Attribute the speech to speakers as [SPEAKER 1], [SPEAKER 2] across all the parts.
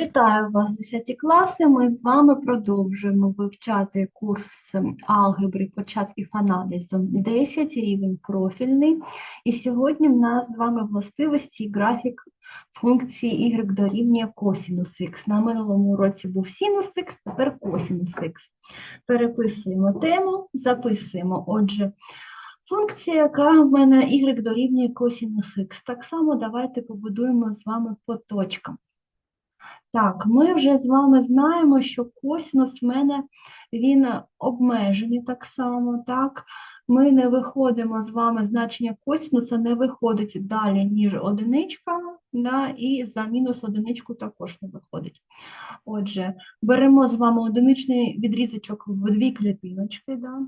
[SPEAKER 1] Вітаю вас, 10 класи. Ми з вами продовжуємо вивчати курс алгебри початків аналізу 10, рівень профільний. І сьогодні в нас з вами властивості і графік функції y дорівнює косінус х. На минулому уроці був синус х, тепер косінус х. Переписуємо тему, записуємо. Отже, Функція, яка в мене y дорівнює косінус х. Так само давайте побудуємо з вами по точкам. Так, ми вже з вами знаємо, що косинус в мене він обмежений так само, так? Ми не виходимо з вами, значення косинуса не виходить далі, ніж одиничка, да, і за мінус одиничку також не виходить. Отже, беремо з вами одиничний відрізочок в дві клітиночки, да,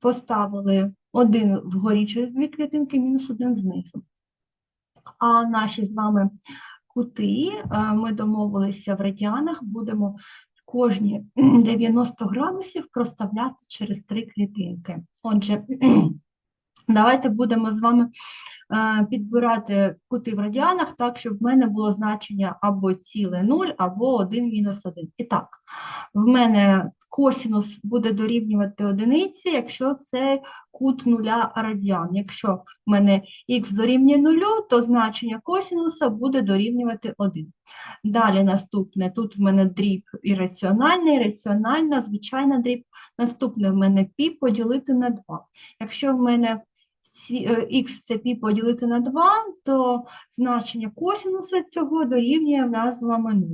[SPEAKER 1] поставили один вгорі через дві клітинки, мінус один знизу. А наші з вами кути, ми домовилися в радіанах, будемо кожні 90 градусів проставляти через три клітинки. Отже, давайте будемо з вами підбирати кути в радіанах так, щоб в мене було значення або ціле 0, або 1 мінус 1. І так, в мене косінус буде дорівнювати одиниці, якщо це кут нуля радіан. Якщо в мене х дорівнює нулю, то значення косінуса буде дорівнювати 1. Далі наступне, тут в мене дріб ірраціональний, раціональна, звичайна дріб. Наступне в мене пі поділити на 2. Якщо в мене х це пі поділити на 2, то значення косінуса цього дорівнює в нас з вами 0.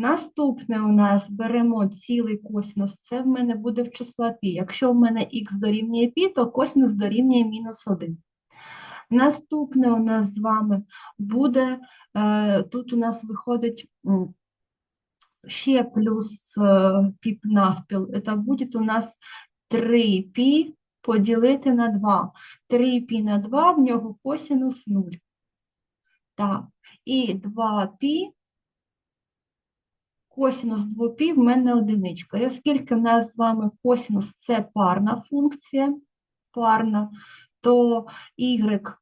[SPEAKER 1] Наступне у нас беремо цілий косинус, це в мене буде в числа пі. Якщо в мене х дорівнює пі, то косинус дорівнює мінус 1. Наступне у нас з вами буде, е, тут у нас виходить ще плюс е, піп навпіл, це буде у нас 3 пі поділити на 2. 3 пі на 2, в нього косинус 0. Так, і 2 пі косінус 2π в мене одиничка. І оскільки в нас з вами косінус це парна функція, парна, то y,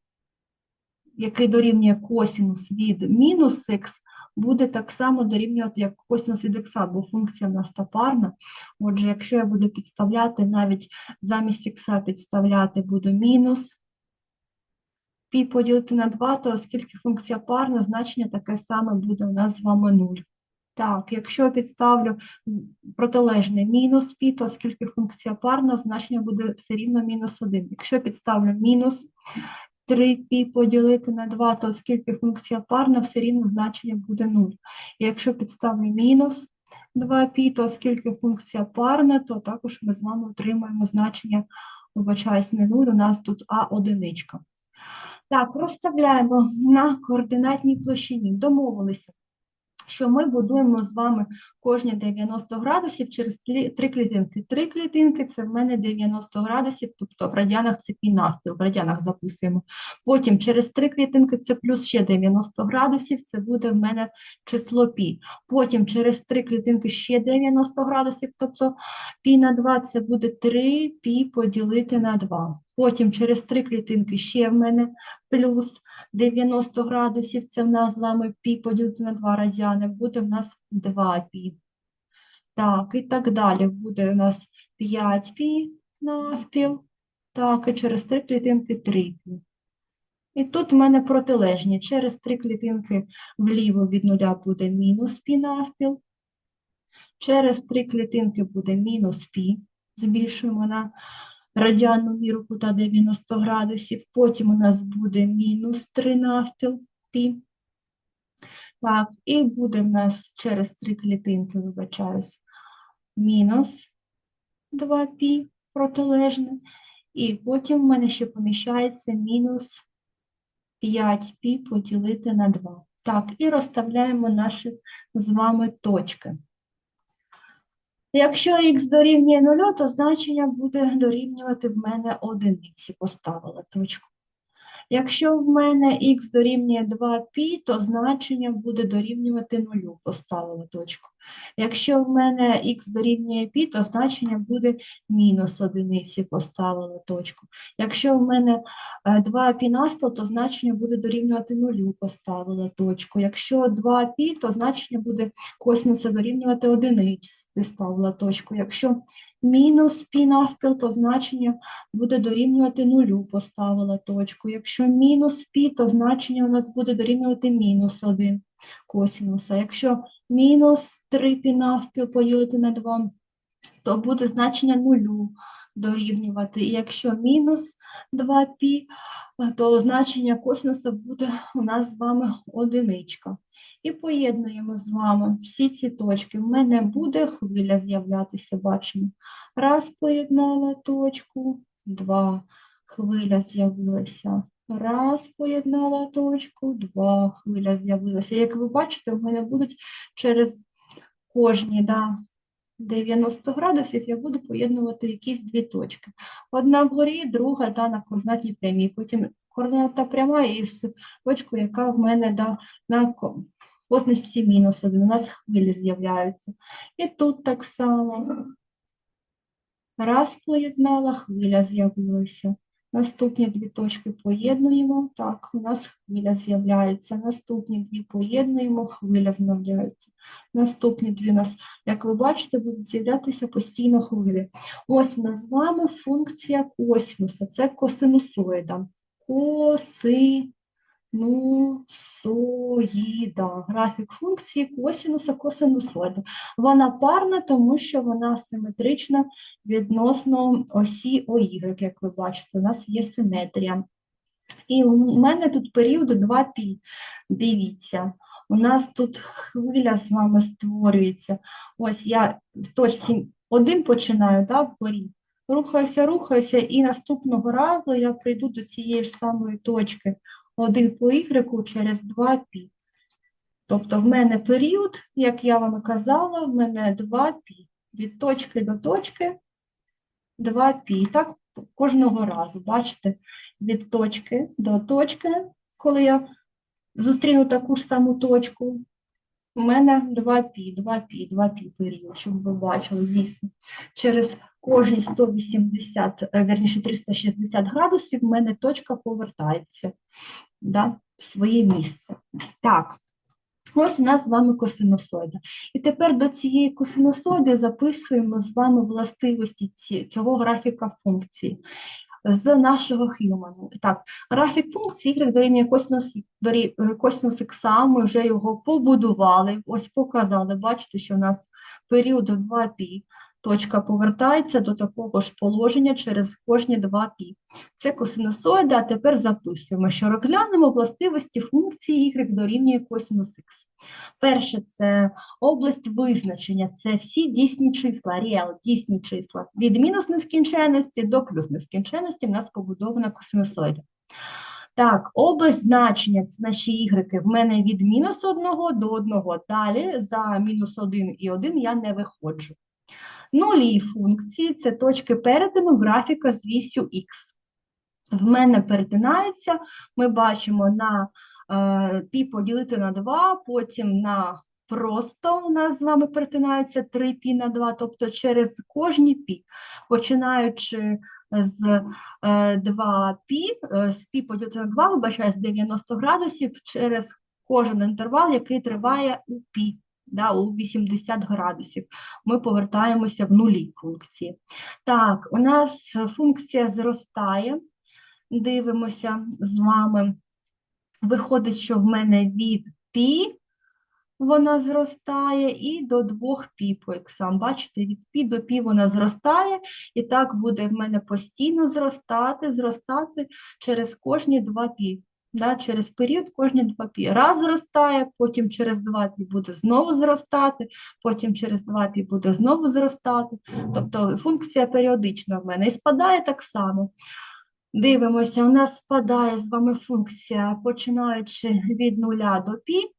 [SPEAKER 1] який дорівнює косінус від мінус х, буде так само дорівнювати, як косінус від х, бо функція в нас та парна. Отже, якщо я буду підставляти, навіть замість х підставляти буду мінус, π поділити на 2, то оскільки функція парна, значення таке саме буде у нас з вами 0. Так, якщо підставлю протилежне мінус пі, то оскільки функція парна, значення буде все рівно мінус 1. Якщо підставлю мінус 3π поділити на 2, то оскільки функція парна, все рівно значення буде 0. І якщо підставлю мінус 2π, то оскільки функція парна, то також ми з вами отримаємо значення, вибачаюсь, не 0, у нас тут А одиничка. Так, розставляємо на координатній площині. Домовилися що ми будуємо з вами кожні 90 градусів через три клітинки. Три клітинки це в мене 90 градусів, тобто в радіанах це пі навпіл, в радіанах записуємо. Потім через три клітинки це плюс ще 90 градусів, це буде в мене число пі. Потім через три клітинки ще 90 градусів, тобто пі на 2 це буде 3 пі поділити на 2. Потім через три клітинки ще в мене плюс 90 градусів, це в нас з вами пі поділити на 2 радіани, буде в нас 2 пі. Так, і так далі буде у нас 5 пі навпіл. Так, і через три клітинки 3 пі. І тут в мене протилежні. Через три клітинки вліво від нуля буде мінус пі навпіл. Через три клітинки буде мінус пі, збільшуємо на радіальну міру кута 90 градусів, потім у нас буде мінус 3 навпіл пі. Так, і буде в нас через 3 клітинки, вибачаюсь, мінус 2 пі протилежне. І потім в мене ще поміщається мінус 5 пі поділити на 2. Так, і розставляємо наші з вами точки. Якщо х дорівнює 0, то значення буде дорівнювати в мене одиниці, поставила точку. Якщо в мене х дорівнює 2π, то значення буде дорівнювати 0, поставила точку. Якщо в мене х дорівнює π, то значення буде мінус 1, одиниці, поставила точку. Якщо в мене е, 2π навпіл, то значення буде дорівнювати 0, поставила точку. Якщо 2π, то значення буде косинуса дорівнювати одиниці, поставила точку. Якщо мінус пі навпіл, то значення буде дорівнювати 0, поставила точку. Якщо мінус π, то значення у нас буде дорівнювати мінус 1 косинуса. Якщо мінус 3 пі навпіл поділити на 2, то буде значення нулю дорівнювати. І якщо мінус 2 пі, то значення косинуса буде у нас з вами одиничка. І поєднуємо з вами всі ці точки. В мене буде хвиля з'являтися, бачимо. Раз поєднала точку, два, хвиля з'явилася. Раз, поєднала точку, два, хвиля з'явилася. Як ви бачите, у мене будуть через кожні да, 90 градусів я буду поєднувати якісь дві точки. Одна вгорі, друга да, на координатній прямій. Потім координата пряма із точкою, яка в мене да, на косності мінус один. У нас хвилі з'являються. І тут так само. Раз поєднала, хвиля з'явилася. Наступні дві точки поєднуємо. Так, у нас хвиля з'являється. Наступні дві поєднуємо, хвиля з'являється. Наступні дві у нас, як ви бачите, будуть з'являтися постійно хвилі. Ось у нас з вами функція косинуса. Це косинусоїда. Коси. Нусоїда, графік функції косинуса косинусоїда. Вона парна, тому що вона симетрична відносно осі ОY, як ви бачите, у нас є симетрія. І у мене тут період 2π. Дивіться, у нас тут хвиля з вами створюється. Ось я в точці 1 починаю да, вгорі. Рухаюся, рухаюся, і наступного разу я прийду до цієї ж самої точки. 1 по y через 2π. Тобто в мене період, як я вам і казала, в мене 2π. Від точки до точки 2π. Так кожного разу, бачите, від точки до точки, коли я зустріну таку ж саму точку, у мене 2π, 2π, 2π період, щоб ви бачили, дійсно. Через кожні 180, е, верніше 360 градусів, в мене точка повертається да, в своє місце. Так, ось у нас з вами косинусоїда. І тепер до цієї косинусоїди записуємо з вами властивості цього графіка функції з нашого Х'юману. Так, графік функції y дорівнює косинус, дорі, ми вже його побудували, ось показали, бачите, що у нас період 2π, точка повертається до такого ж положення через кожні 2 пі. Це косинусоїда, а тепер записуємо, що розглянемо властивості функції y дорівнює косинус х. Перше, це область визначення, це всі дійсні числа, реал, дійсні числа. Від мінус нескінченності до плюс нескінченності в нас побудована косинусоїда. Так, область значення, це наші ігрики, в мене від мінус 1 до 1. Далі за мінус 1 і 1 я не виходжу. Нулі функції це точки перетину графіка з вісю х. В мене перетинається, ми бачимо на е, пі поділити на 2, потім на просто у нас з вами перетинається 3 пі на 2, тобто через кожні пі, починаючи з 2 е, пі, е, з пі поділити на 2, вибачаю, з 90 градусів через кожен інтервал, який триває у пі да, у 80 градусів. Ми повертаємося в нулі функції. Так, у нас функція зростає, дивимося з вами. Виходить, що в мене від пі вона зростає і до 2 пі по ексам. Бачите, від пі до пі вона зростає, і так буде в мене постійно зростати, зростати через кожні 2 пі да, через період кожні два пі. Раз зростає, потім через два пі буде знову зростати, потім через два пі буде знову зростати. Тобто функція періодична в мене і спадає так само. Дивимося, у нас спадає з вами функція, починаючи від нуля до пі,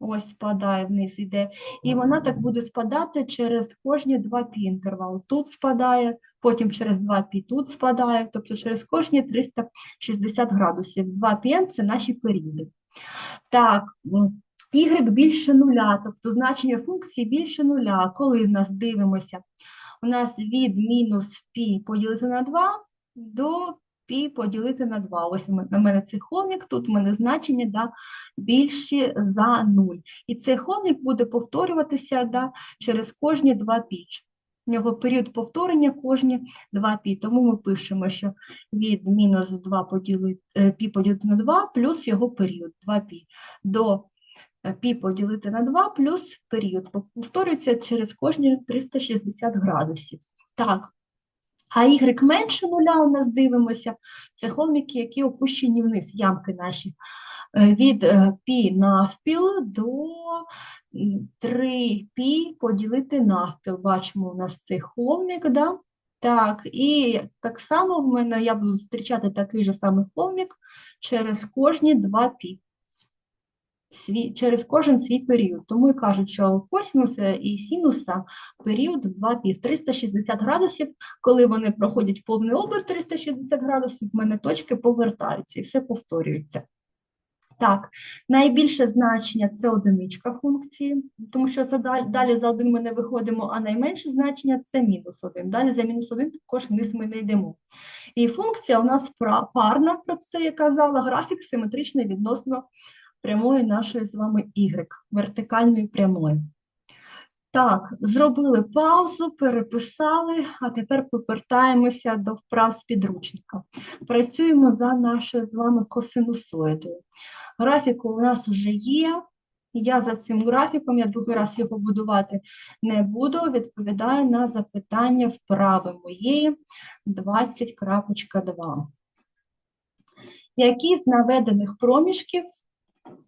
[SPEAKER 1] ось спадає вниз іде, і вона так буде спадати через кожні два пі інтервал. Тут спадає, потім через 2 пі тут спадає, тобто через кожні 360 градусів. 2 пі це наші періоди. Так, y більше нуля, тобто значення функції більше нуля. Коли в нас дивимося, у нас від мінус π поділити на 2 до π поділити на 2. Ось на мене цей холмік, тут у мене значення да, більше за 0. І цей холмік буде повторюватися да, через кожні 2 піч. У нього період повторення кожні 2 пі. Тому ми пишемо, що від мінус 2 поділити, е, пі поділити на 2 плюс його період 2 пі. До е, пі поділити на 2 плюс період. Повторюється через кожні 360 градусів. Так. А y менше нуля у нас дивимося, це холмики, які опущені вниз, ямки наші. Е, Від е, пі навпіл до 3 пі поділити навпіл. Бачимо у нас цей холмик, да? Так, і так само в мене я буду зустрічати такий же самий холмик через кожні 2 пі. Свій, через кожен свій період. Тому і кажуть, що у і синуса період в 2 пі, в 360 градусів, коли вони проходять повний оберт 360 градусів, в мене точки повертаються і все повторюється. Так, найбільше значення це одиничка функції, тому що далі, за один ми не виходимо, а найменше значення це мінус один. Далі за мінус один також вниз ми не йдемо. І функція у нас парна, про це я казала, графік симетричний відносно прямої нашої з вами y, вертикальної прямої. Так, зробили паузу, переписали, а тепер повертаємося до вправ з підручника. Працюємо за нашою з вами косинусоїдою. Графік у нас вже є. Я за цим графіком, я другий раз його будувати не буду, відповідаю на запитання вправи моєї 20.2. Які з наведених проміжків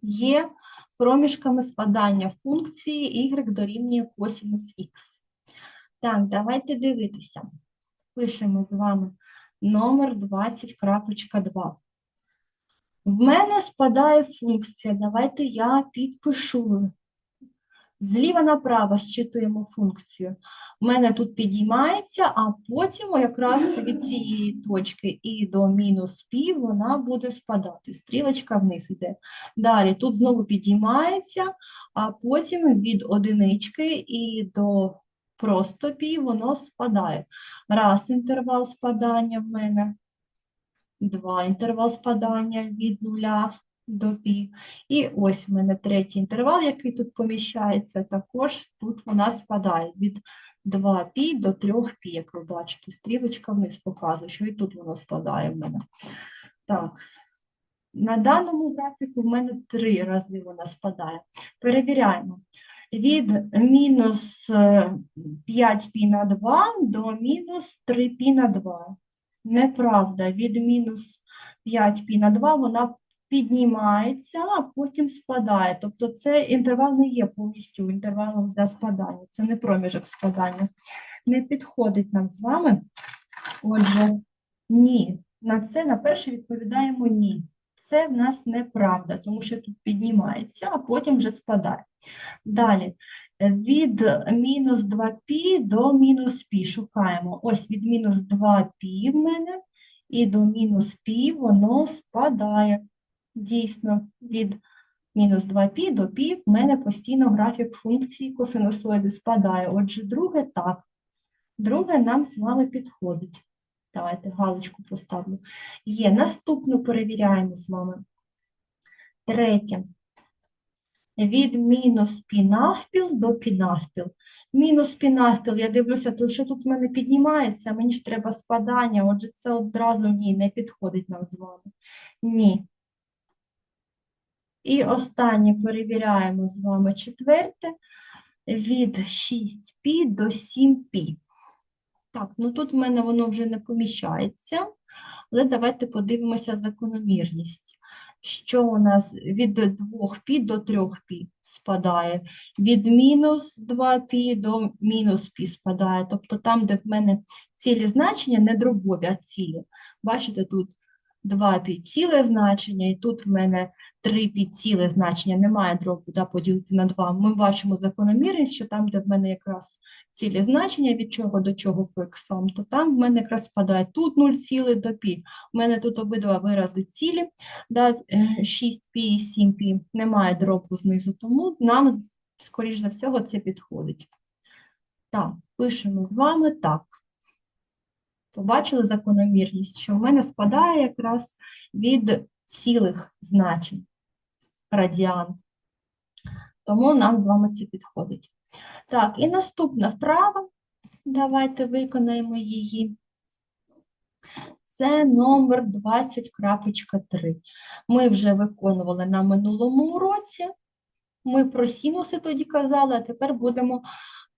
[SPEAKER 1] є проміжками спадання функції y дорівнює косінус х? Так, давайте дивитися. Пишемо з вами номер 20.2. В мене спадає функція. Давайте я підпишу. Зліва направо щитуємо функцію. У мене тут підіймається, а потім якраз від цієї точки і до мінус пі вона буде спадати. Стрілочка вниз йде. Далі тут знову підіймається, а потім від одинички і до просто пі воно спадає. Раз інтервал спадання в мене. Два інтервал спадання від нуля до. І ось в мене третій інтервал, який тут поміщається, також тут вона спадає від 2 пі до 3 пі, як ви бачите. Стрілочка вниз показує, що і тут воно спадає в мене. Так, на даному графіку в мене три рази вона спадає. Перевіряємо. Від мінус 5 пі на 2 до мінус 3 пі на 2. Неправда, від мінус 5 пі на 2 вона піднімається, а потім спадає. Тобто цей інтервал не є повністю інтервалом для спадання, це не проміжок спадання. Не підходить нам з вами. Отже, ні. На це на перше відповідаємо ні. Це в нас неправда, тому що тут піднімається, а потім вже спадає. Далі, е, від мінус 2π до мінус π шукаємо. Ось від мінус 2π в мене і до мінус π воно спадає. Дійсно, від мінус 2π до π в мене постійно графік функції косинусоїди спадає. Отже, друге так. Друге нам з вами підходить. Давайте галочку поставлю. Є. Наступну перевіряємо з вами. Третє. Від мінус пі навпіл до пі навпіл. Мінус пі навпіл, я дивлюся, то що тут в мене піднімається, мені ж треба спадання, отже, це одразу ні, не підходить нам з вами. Ні. І останнє перевіряємо з вами четверте. Від 6π до 7π. Так, ну тут в мене воно вже не поміщається, але давайте подивимося закономірність. Що у нас від 2π до 3π спадає, від мінус 2π до мінус π спадає. Тобто там, де в мене цілі значення, не дробові, а цілі. Бачите, тут два підціле значення, і тут в мене три підціле значення, немає дробу, да, поділити на два. Ми бачимо закономірність, що там, де в мене якраз цілі значення, від чого до чого по іксам, то там в мене якраз спадає тут 0 цілий до пі. У мене тут обидва вирази цілі, да, 6π і 7π, немає дробу знизу, тому нам, скоріш за всього, це підходить. Так, пишемо з вами так. Побачили закономірність, що в мене спадає якраз від цілих значень радіан. Тому нам з вами це підходить. Так, і наступна вправа. Давайте виконаємо її. Це номер 20.3. Ми вже виконували на минулому уроці. Ми про синуси тоді казали, а тепер будемо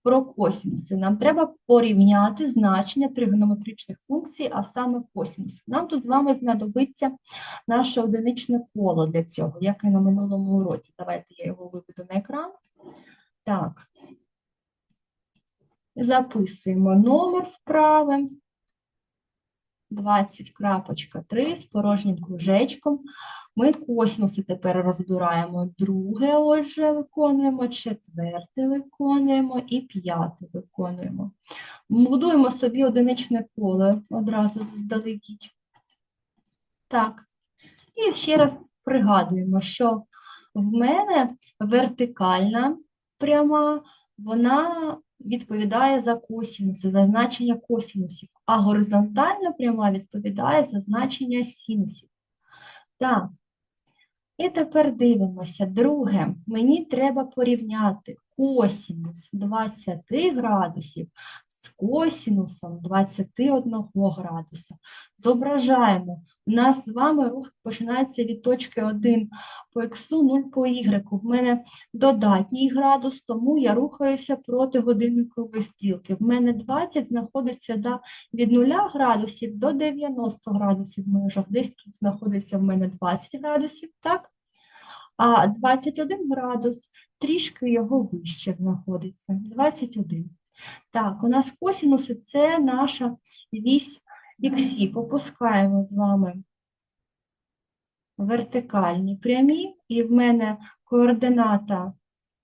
[SPEAKER 1] про косінуси. Нам треба порівняти значення тригонометричних функцій, а саме косінуси. Нам тут з вами знадобиться наше одиничне коло для цього, як і на минулому уроці. Давайте я його виведу на екран. Так. Записуємо номер вправи. 20.3 з порожнім кружечком. Ми косинуси тепер розбираємо. Друге, отже, виконуємо, четверте виконуємо і п'яте виконуємо. Будуємо собі одиничне коло одразу заздалегідь. Так. І ще раз пригадуємо, що в мене вертикальна пряма, вона відповідає за косінуси, за значення косінусів, а горизонтальна пряма відповідає за значення синусів. Так, і тепер дивимося. Друге, мені треба порівняти косінус 20 градусів з косінусом 21 градуса. Зображаємо, у нас з вами рух починається від точки 1 по х, 0 по y. В мене додатній градус, тому я рухаюся проти годинникової стрілки. В мене 20 знаходиться да, від 0 градусів до 90 градусів в межах. Десь тут знаходиться в мене 20 градусів, так? А 21 градус, трішки його вище знаходиться. 21. Так, у нас косінуси – це наша вісь іксів. Опускаємо з вами вертикальні прямі, і в мене координата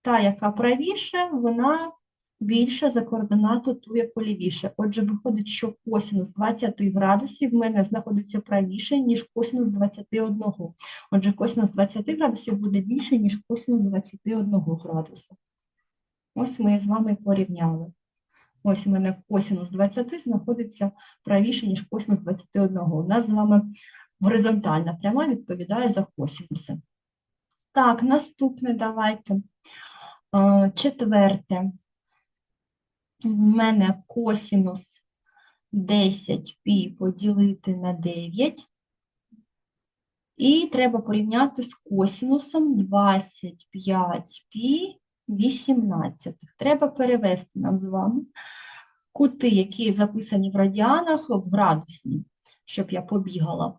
[SPEAKER 1] та, яка правіше, вона більша за координату ту, яку лівіше. Отже, виходить, що косінус 20 градусів в мене знаходиться правіше, ніж косінус 21. Отже, косінус 20 градусів буде більше, ніж косінус 21 градуса. Ось ми з вами порівняли. Ось у мене косінус 20 знаходиться правіше, ніж косінус 21. У нас з вами горизонтальна пряма відповідає за косінуси. Так, наступне давайте. Четверте. У мене косінус 10π поділити на 9. І треба порівняти з косінусом 25π 18. Треба перевести нам з вами кути, які записані в радіанах, в градусні, щоб я побігала.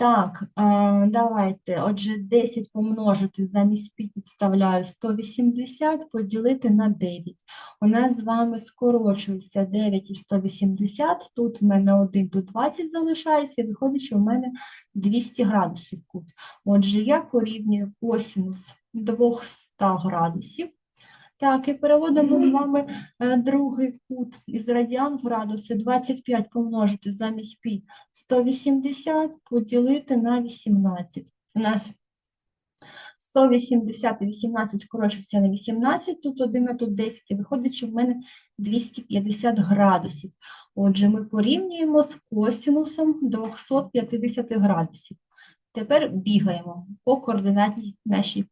[SPEAKER 1] Так, е, давайте, отже, 10 помножити замість пі підставляю 180, поділити на 9. У нас з вами скорочується 9 і 180, тут в мене 1, тут 20 залишається, і виходить, що в мене 200 градусів кут. Отже, я порівнюю косинус 200 градусів. Так, і переводимо з вами е, другий кут із радіан в градуси. 25 помножити замість пі 180 поділити на 18. У нас 180 і 18 скорочується на 18, тут 1, а тут 10, і виходить, що в мене 250 градусів. Отже, ми порівнюємо з косинусом 250 градусів. Тепер бігаємо по координатній нашій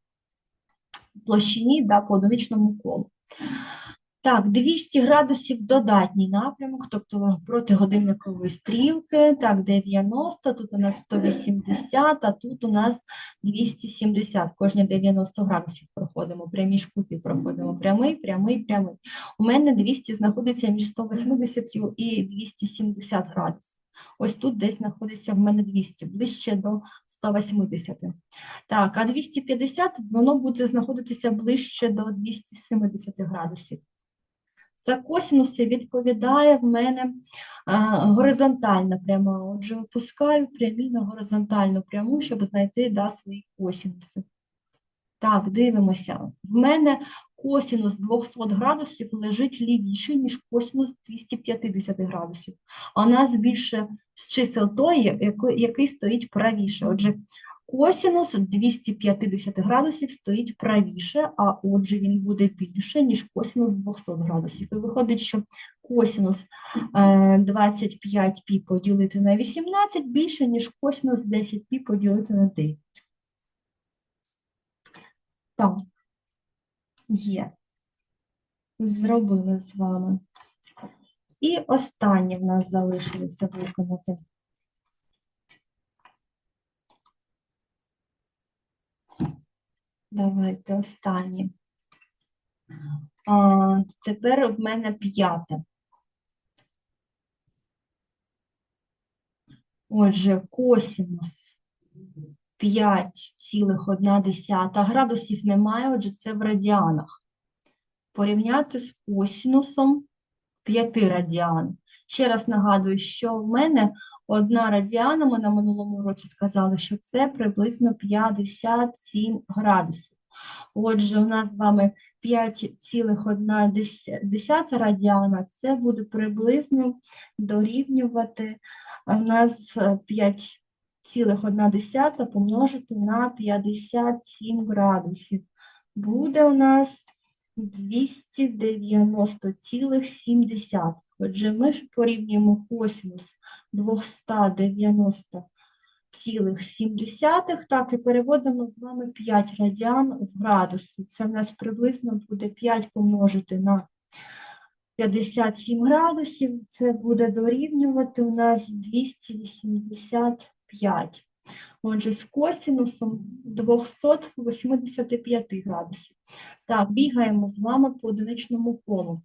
[SPEAKER 1] площині да, по одиничному колу. Так, 200 градусів додатній напрямок, тобто проти годинникової стрілки. Так, 90, тут у нас 180, а тут у нас 270. Кожні 90 градусів проходимо, прямі ж кути проходимо. Прямий, прямий, прямий. У мене 200 знаходиться між 180 і 270 градусів. Ось тут десь знаходиться в мене 200, ближче до 180. Так, а 250, воно буде знаходитися ближче до 270 градусів. За косінуси відповідає в мене горизонтальна пряма. Отже, опускаю прямі на горизонтальну пряму, щоб знайти да, свої косінуси. Так, дивимося. В мене косінус 200 градусів лежить лівіше, ніж косінус 250 градусів. У нас більше з чисел той, який, стоїть правіше. Отже, косінус 250 градусів стоїть правіше, а отже він буде більше, ніж косінус 200 градусів. І виходить, що косінус е, 25π поділити на 18 більше, ніж косінус 10π поділити на 9. Так, є. Зробили з вами. І останнє в нас залишилося виконати. Давайте останнє. А, тепер в мене п'яте. Отже, косінус 5,1 градусів немає, отже, це в радіанах. Порівняти з косінусом 5 радіан. Ще раз нагадую, що в мене одна радіана, ми на минулому році сказали, що це приблизно 57 градусів. Отже, у нас з вами 5,1 радіана, це буде приблизно дорівнювати у нас 5,1 помножити на 57 градусів. Буде у нас 290,7. Отже, ми ж порівнюємо косинус 290,7, так, і переводимо з вами 5 радіан в градуси. Це в нас приблизно буде 5 помножити на 57 градусів, це буде дорівнювати у нас 285. Отже, з косинусом 285 градусів. Так, бігаємо з вами по одиничному колу.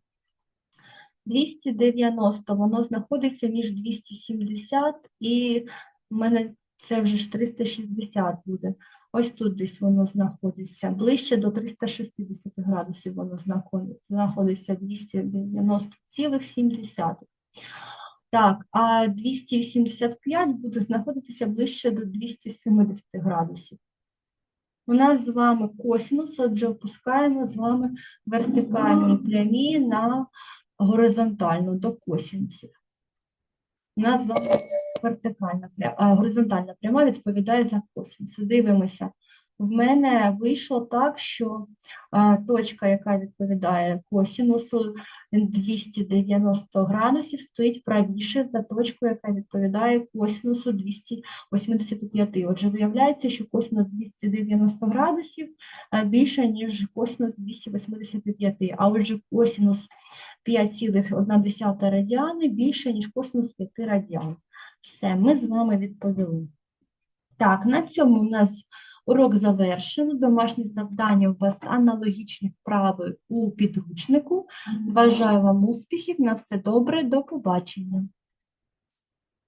[SPEAKER 1] 290, воно знаходиться між 270 і в мене це вже ж 360 буде. Ось тут десь воно знаходиться. Ближче до 360 градусів воно знаходиться 290,7. Так, а 285 буде знаходитися ближче до 270 градусів. У нас з вами косинус, отже, опускаємо з вами вертикальні прямі на горизонтальну до косинусів. У нас з вами вертикальна горизонтальна пряма відповідає за косинус. Дивимося. В мене вийшло так, що точка, яка відповідає косинусу 290 градусів, стоїть правіше за точкою, яка відповідає косинусу 285. Отже, виявляється, що косинус 290 градусів більше, ніж косинус 285. А отже, косинус 5,1 радіани більше, ніж косинус 5 радіан. Все, ми з вами відповіли. Так, на цьому у нас урок завершено. Домашні завдання у вас аналогічні вправи у підручнику. Бажаю вам успіхів, на все добре, до побачення.